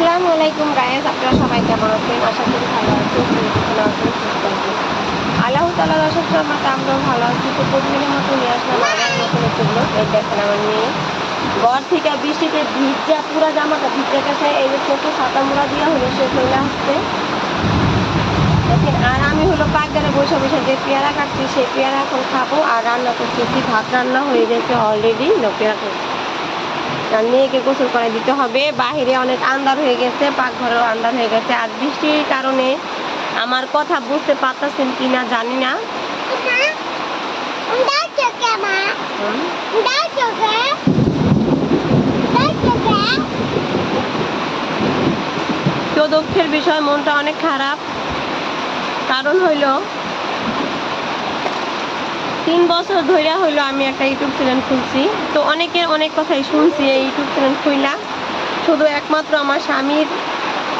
আসসালামু আলাইকুম গায়েস আপনারা সবাই কেমন আছেন? আশা করি ভালো আছেন ভালো আছেন সুস্থ আছেন আল্লাহ তালা দর্শক আমার আমরাও ভালো আছি। তো প্রতিদিনের মতো নিয়ে আসলাম আবার নতুন একটি ব্লগ এই দেখেন আমার মেয়ে। ঘর থেকে বৃষ্টিতে ভিজা, পুরা জামাটা ভিজে গেছে। এই যে ছোট ছাতা মুড়া দিয়া হলো, সে চলে আসছে। দেখেন, আর আমি হলো পাকঘরে বসে বসে যে পেয়ারা কাটছি সেই পেয়ারা এখন খাব। আর রান্না করতেছি, ভাত রান্না হয়ে গেছে অলরেডি পেয়ারা আর মেয়েকে গোসল করে দিতে হবে। বাহিরে অনেক আন্দার হয়ে গেছে পাকঘরেও আন্দার হয়ে গেছে। আর বৃষ্টির কারণে আমার কথা বুঝতে পারতেছেন কি না। জানি না তো দুঃখের বিষয় মনটা অনেক খারাপ। কারণ হইল তিন বছর ধরে হইল আমি একটা ইউটিউব চ্যানেল খুলছি। তো অনেকের অনেক কথাই শুনছি এই ইউটিউব চ্যানেল খুললাম শুধু একমাত্র আমার স্বামীর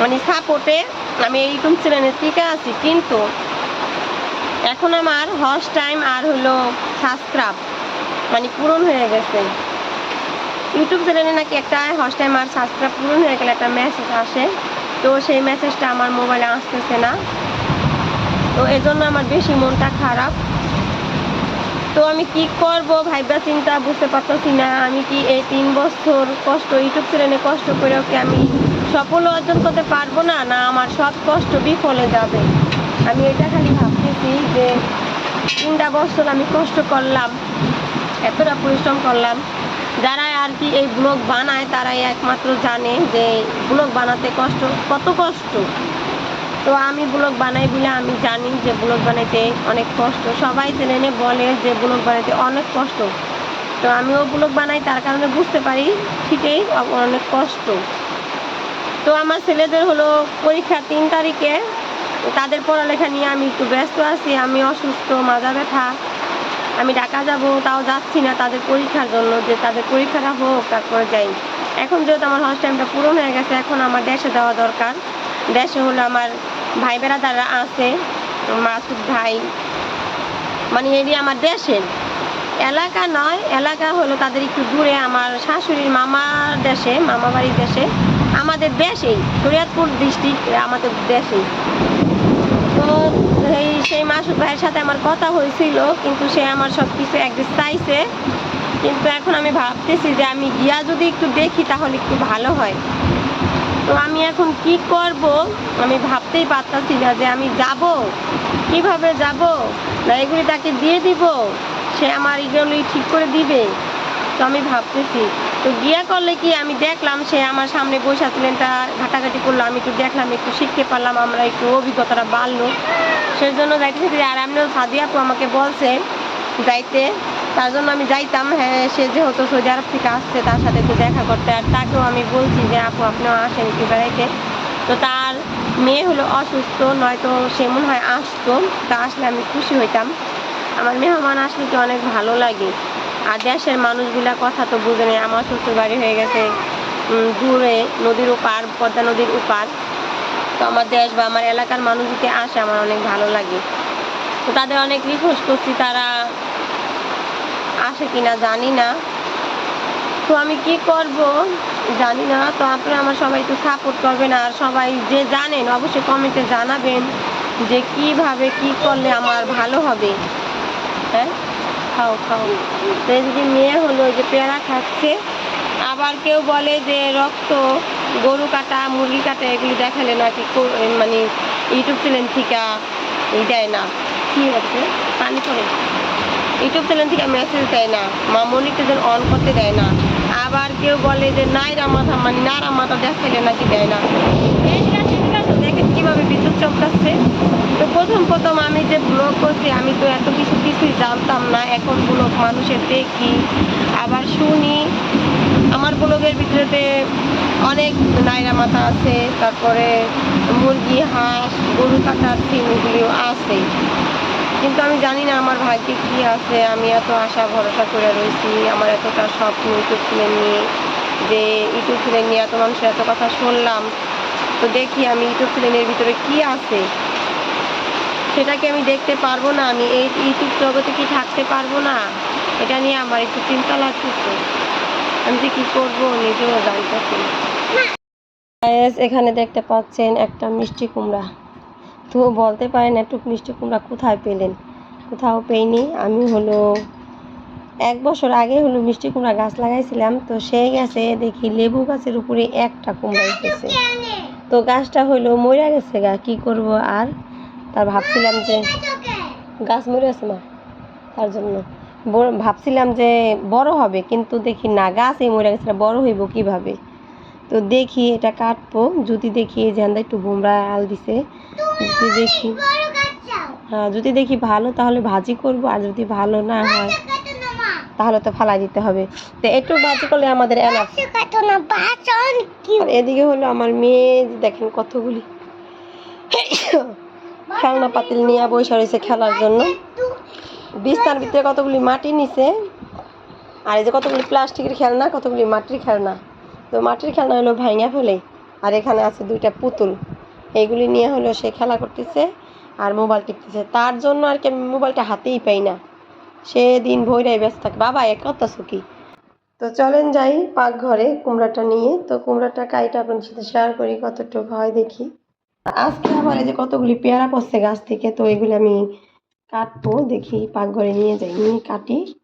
মানে সাপোর্টে আমি এই ইউটিউব চ্যানেলে টিকে আছি, কিন্তু এখন আমার হস টাইম আর হলো সাবস্ক্রাইব মানে পূরণ হয়ে গেছে। ইউটিউব চ্যানেলে নাকি একটা হস টাইম আর সাবস্ক্রাইব পূরণ হয়ে গেলে একটা মেসেজ আসে। তো সেই মেসেজটা আমার মোবাইলে আসতেছে না। তো এজন্য আমার বেশি মনটা খারাপ। তো আমি কি করব ভাইবা চিন্তা, বুঝতে পারতেছি না। আমি কি এই তিন বছর কষ্ট ইউটিউব চ্যানেলে কষ্ট করেও কি আমি সফল অর্জন করতে পারব না? না, আমার সব কষ্ট বিফলে যাবে। আমি এটা খালি ভাবতেছি যে তিনটা বছর আমি কষ্ট করলাম, এতটা পরিশ্রম করলাম। যারা আর কি এই ব্লগ বানায়, তারাই একমাত্র জানে যে ব্লগ বানাতে কষ্ট, কত কষ্ট। তো আমি ব্লগ বানাই বলে আমি জানি যে ব্লগ বানাইতে অনেক কষ্ট। সবাই চ্যানেলে বলে যে ব্লগ বানাইতে অনেক কষ্ট। তো আমিও ব্লগ বানাই, তার কারণে বুঝতে পারি ঠিকই অনেক কষ্ট। তো আমার ছেলেদের হলো পরীক্ষা তিন তারিখে। তাদের পড়ালেখা নিয়ে আমি একটু ব্যস্ত আছি, আমি অসুস্থ মাজা ব্যথা। আমি ঢাকা যাব, তাও যাচ্ছি না তাদের পরীক্ষার জন্য, যে তাদের পরীক্ষাটা হোক, তারপরে যাই। এখন যেহেতু আমার হস টাইমটা পূরণ হয়ে গেছে, এখন আমার দেশে দেওয়া দরকার। দেশে হলো আমার ভাই বেড়াদাররা আছে মাসুদ ভাই মানে এটি আমার দেশের। এলাকা নয়, এলাকা হলো তাদের একটু দূরে, আমার শাশুড়ির মামার দেশে মামা বাড়ির দেশে, আমাদের দেশেই, শরীয়তপুর ডিস্ট্রিক্ট আমাদের দেশেই। তো এই সেই মাসুদ ভাইয়ের সাথে আমার কথা হয়েছিল, কিন্তু সে আমার সব কিছু একদিন চাইছে। কিন্তু এখন আমি ভাবতেছি যে আমি গিয়া যদি একটু দেখি, তাহলে একটু ভালো হয়। তো আমি এখন কি করব? আমি ভাবতেই পারতাছি না যে আমি যাব। কীভাবে যাব? না এগুলি তাকে দিয়ে দিব। সে আমার এগুলি ঠিক করে দিবে। তো আমি ভাবতেছি, তো গিয়া করলে কি আমি দেখলাম সে আমার সামনে বসে ছিলেন তা ঘাটাঘাটি করল, আমি একটু দেখলাম, একটু শিখতে পারলাম, আমরা একটু অভিজ্ঞতাটা বাড়লো। সেই জন্য যাইতেছি, আর এমনিও সাদি আপু আমাকে বলছে যাইতে। তার জন্য আমি যাইতাম হ্যাঁ সে যেহেতু সৌদি আরব থেকে আসছে, তার সাথে একটু দেখা করতে। আর তাকেও আমি বলছি যে, আপু, আপনিও আসেন একটু বেড়াইতে। তো তার মেয়ে হলো অসুস্থ, নয়তো সে মনে হয় আসতো, তা আসলে আমি খুশি হইতাম। আমার মেহমান আসলে কি অনেক ভালো লাগে। আর দেশের মানুষগুলা কথা তো বুঝে নেই আমার শ্বশুর বাড়ি হয়ে গেছে দূরে, নদীর ওপার, পদ্মা নদীর ওপার। তো আমার দেশ বা আমার এলাকার মানুষ যদি আসে, আমার অনেক ভালো লাগে। তো তাদের অনেক রিকোয়েস্ট করছি, তারা আসে কিনা জানি না। তো আমি কি করব? জানি না। তো আপনারা আমার সবাই একটু সাপোর্ট করবেন আর সবাই যে জানেন অবশ্যই কমেন্টে জানাবেন যে কীভাবে কি করলে আমার ভালো হবে। হ্যাঁ? খাও খাও। তো যদি মেয়ে হলো যে পেয়ারা খাচ্ছে। আবার কেউ বলে যে রক্ত, গরু কাটা, মুরগি কাটা, এগুলি দেখালে নাকি মানে ইউটিউব চ্যানেল ই দেয় না। কি আছে পানি পড়ে। ইউটিউব চ্যানেল থেকে মেসেজ দেয় না। মা মনিটাইজেশন অন করতে দেয় না। আবার কেউ বলে যে নাইরা মাথা মানে নারা মাথা দেখাইলে নাকি দেয় না। দেখেন কীভাবে বিদ্যুৎ চমকাচ্ছে। তো প্রথম প্রথম আমি যে ব্লগ করছি, আমি তো এত কিছু, কিছুই জানতাম না। এখন ব্লগ মানুষের দেখি। আবার শুনি, আমার ব্লগের ভিতরেতে অনেক নাইরা মাথা আছে। তারপরে মুরগি, হাঁস, গরু কাটার সিনগুলিও আছে। কিন্তু আমি জানি না আমার ভাগ্যে কি আছে। আমি এত আশা, ভরসা করে রয়েছি। আমার এতটা স্বপ্ন ইউটিউব চ্যানেল নিয়ে, যে ইউটিউব চ্যানেল নিয়ে এত মানুষের এত কথা শুনলাম। তো দেখি আমি ইউটিউব চ্যানেলের ভিতরে কি আছে। সেটাকে আমি দেখতে পারব না, আমি এই ইউটিউব জগতে কি থাকতে পারব না? এটা নিয়ে আমার একটু চিন্তা লাগতেছে। আমি যে কি করব, নিজেও জানতেছি এখানে দেখতে পাচ্ছেন একটা মিষ্টি কুমড়া। তো বলতে পারেন একটু মিষ্টি কুমড়া কোথায় পেলেন? কোথাও পেইনি। আমি হলো এক বছর আগে হলো মিষ্টি কুমড়া গাছ লাগাইছিলাম, তো সেই গাছে দেখি লেবু গাছের উপরে একটা কুমড়া উঠেছে। তো গাছটা হলো মরে গেছে গা, কি করব আর? তার ভাবছিলাম যে গাছ মরে আছে মা, তার জন্য। ভাবছিলাম যে বড় হবে, কিন্তু দেখি না, গাছই মরে গেছে বড় হইব কীভাবে? তো দেখি এটা কাটবো, যদি দেখি এই যে একটু বোমরা আল দিছে। যদি দেখি। হ্যাঁ যদি দেখি ভালো, তাহলে ভাজি করব, আর যদি ভালো না হয়, তাহলে তো ফালাই দিতে হবে। তো, একটু ভাজি করলে আমাদের এদিকে হলো আমার মেয়ে দেখেন কতগুলি খেলনা পাতিল নিয়ে বসে রয়েছে খেলার জন্য। বিস্তার ভিতরে কতগুলি মাটি নিছে, আর এই যে কতগুলি প্লাস্টিকের খেলনা, কতগুলি মাটির খেলনা। তো মাটির খেলনা হলো ভাঙা ফেলে, আর এখানে আছে দুইটা পুতুল। এইগুলি নিয়ে হলো সে খেলা করতেছে আর মোবাইল টিপতেছে। তার জন্য আর কি আমি মোবাইলটা হাতেই পাই না। সে দিন ভৈরাই ব্যস্ত থাকে। বাবা, এক কথা কি? তো চলেন যাই পাকঘরে কুমড়াটা নিয়ে। তো কুমড়াটা কাইটা আপনাদের সাথে শেয়ার করি, কতটুকু হয় দেখি। আজকে আবার এই যে কতগুলি পেয়ারা পড়ছে গাছ থেকে, তো এগুলি আমি কাটবো। দেখি পাকঘরে নিয়ে যাই, নিয়ে কাটি।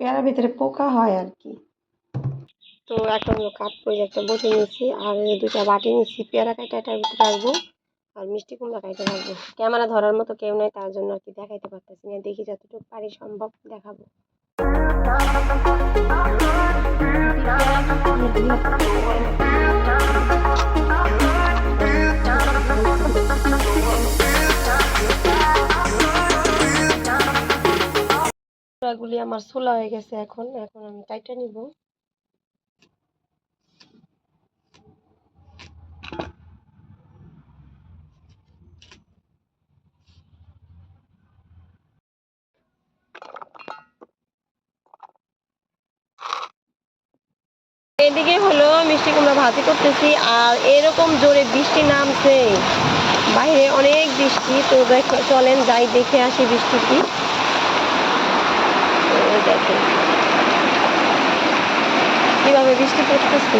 পেয়ারার ভিতরে পোকা হয় আর কি। তো এখন হলো কাটবো এই যে একটা বটি নিয়েছি। আর দুটা বাটি নিয়েছি, পেয়ারা কাটা এটার ভিতরে রাখব আর মিষ্টি কুমড়া কাইটা রাখব। ক্যামেরা ধরার মতো কেউ নাই, তার জন্য আর কি দেখাইতে পারতেছি না। দেখি যতটুকু পারি সম্ভব দেখাবো। গুলি আমার সোলা হয়ে গেছে এখন এখন আমি কাইটা নিব। এদিকে হলো মিষ্টি কুমড়া ভাজি করতেছি, আর এরকম জোরে বৃষ্টি নামছে। বাইরে অনেক বৃষ্টি, তো চলেন যাই, দেখে আসি বৃষ্টি কি। কীভাবে বৃষ্টি পড়তেছে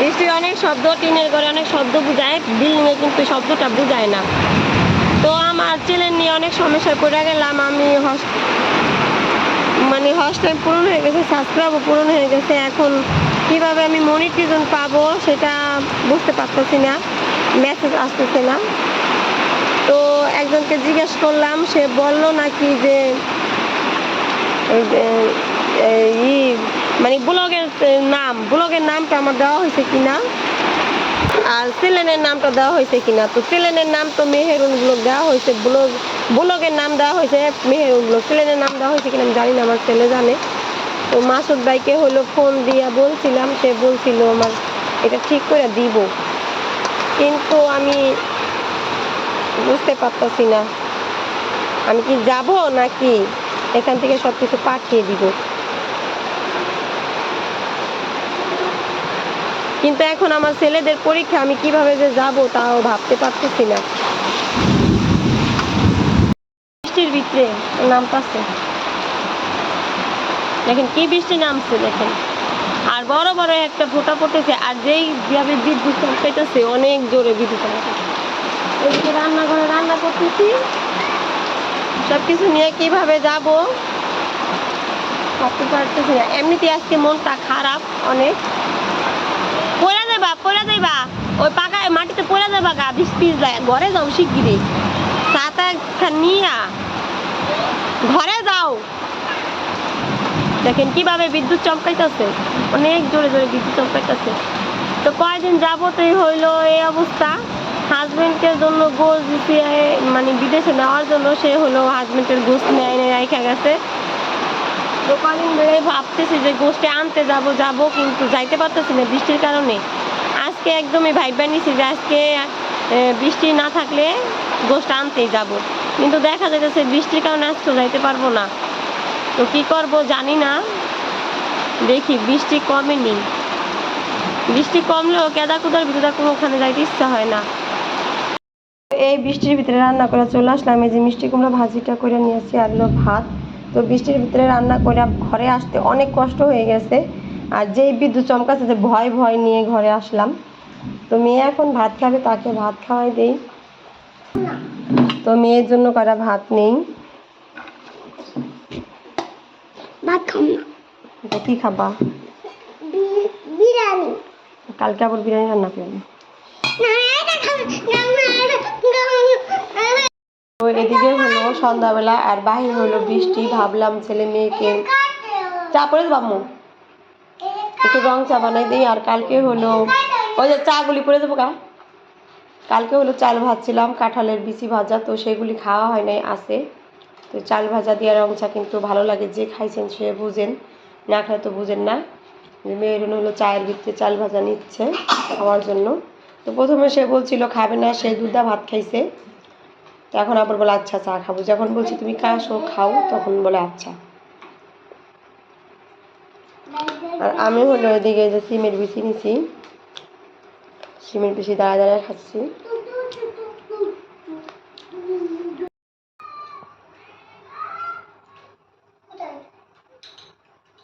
বৃষ্টির অনেক শব্দ, টিনের ঘরে অনেক শব্দ বোঝায়, বিল্ডিংয়ে কিন্তু শব্দটা বোঝায় না। তো আমার চ্যানেল নিয়ে অনেক সমস্যায় পড়ে গেলাম, আমি মানে হস্টেল পূরণ হয়ে গেছে, সাবস্ক্রাইবও পূরণ হয়ে গেছে, এখন কীভাবে আমি মনিটিজন পাবো সেটা বুঝতে পারতেছি না মেসেজ আসতেছে না। তো একজনকে জিজ্ঞেস করলাম, সে বলল নাকি যে, এই মানে ব্লগের নাম, ব্লগের নামটা আমার দেওয়া হয়েছে কিনা? আর চ্যানেলের নামটা দেওয়া হয়েছে কিনা? তো চ্যানেলের নাম তো মেহেরুন ব্লগ দেওয়া হয়েছে, ব্লগ, ব্লগের নাম দেওয়া হয়েছে মেহেরুন ব্লগ। চ্যানেলের নাম দেওয়া হয়েছে কিনা আমি জানি না, আমার ছেলে জানে। তো মাসুদ ভাইকে হলো ফোন দিয়া বলছিলাম, সে বলছিল আমার এটা ঠিক করে দিব। কিন্তু আমি বুঝতে পারতাছি না। আমি কি যাব নাকি এখান থেকে সব কিছু পাঠিয়ে দিব? কিন্তু এখন আমার ছেলেদের পরীক্ষা, আমি কীভাবে যে যাব তাও ভাবতে পারতেছি না। বৃষ্টির ভিতরে নামতাছে। দেখেন কি বৃষ্টি নামছে, দেখেন। আর বড় বড় একটা ফোঁটা পড়তেছে, আর যেই ভাবে বিদ্যুৎ চমকাইতেছে অনেক জোরে বিদ্যুৎ এদিকে রান্নাঘরে রান্না করতেছি। সব কিছু নিয়ে কীভাবে যাব ভাবতে পারতেছি না। এমনিতে আজকে মনটা খারাপ অনেক। যাবা পড়া যাইবা। ওই পাকা মাটিতে পড়া যাবা গা বিষ পিস যায়। ঘরে যাও শিগগিরি চাটা নিয়া। ঘরে যাও। দেখেন কীভাবে বিদ্যুৎ চমকাইতেছে। অনেক জোরে জোরে বিদ্যুৎ চমকাইতেছে। তো কয়দিন যাবতই হইল এই অবস্থা। হাজবেন্ডের জন্য গোস মানে বিদেশে নেওয়ার জন্য সে হলো হাজবেন্ডের গোস নিয়ে এনে রেখে গেছে। তো কদিন ধরে ভাবতেছি যে গোষ্ঠে আনতে যাব যাব কিন্তু যাইতে পারতেছি না বৃষ্টির কারণে। আজকে একদমই ভাইবা নিছি যে আজকে বৃষ্টি না থাকলে গোষ্ঠ আনতেই যাব। কিন্তু দেখা যাইতেছে বৃষ্টির কারণে আজকে যাইতে পারব না। তো কি করব জানি না। দেখি, বৃষ্টি কমেনি বৃষ্টি কমলেও কেদা কুদার ভিতরে কোনো ওখানে যাইতে ইচ্ছা হয় না। এই বৃষ্টির ভিতরে রান্না করে চলে আসলাম। এই যে মিষ্টি কুমড়া ভাজিটা করে নিয়েছি আর হলো ভাত। তো বৃষ্টির ভিতরে রান্না করে ঘরে আসতে অনেক কষ্ট হয়ে গেছে। আর যেই বিদ্যুৎ চমকাচ্ছে যে ভয় ভয় নিয়ে ঘরে আসলাম। তো মেয়ে এখন ভাত খাবে তাকে ভাত খাওয়াই দেই। তো মেয়ের জন্য করা ভাত নেই। ভাত কি খাবা? বিরিয়ানি। কালকে আবার বিরিয়ানি রান্না করবি। তো এদিকে হলো সন্ধ্যাবেলা আর বাহির হলো বৃষ্টি ভাবলাম ছেলে মেয়েকে চা পড়ে বাম্মু একটু রং চা বানাই দিই আর কালকে হলো ওই যে চাগুলি পরে দেবো কা কালকে হলো চাল ভাজছিলাম, কাঁঠালের বিচি ভাজা, তো সেগুলি খাওয়া হয় নাই, আছে। তো চাল ভাজা দিয়ে রং চা কিন্তু ভালো লাগে, যে খাইছেন সে বুঝেন, না খায় তো বুঝেন না। মেয়ের হলো চায়ের ভিতরে চাল ভাজা নিচ্ছে খাওয়ার জন্য। তো প্রথমে সে বলছিল, খাবে না, সে দুধা ভাত খাইছে। তো এখন আবার বলে আচ্ছা চা খাব। যখন বলছি, তুমি কাশো খাও, তখন বলে আচ্ছা। আর আমি হলো এদিকে যে সিমের বিচি নিছি। সিমের বিচি দাঁড়া দাঁড়া খাচ্ছি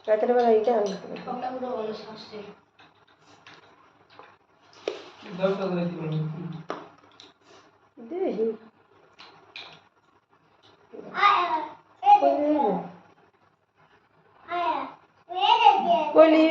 রাতের বেলা এইটা রান্না করব। দেখি আয়া, কইলে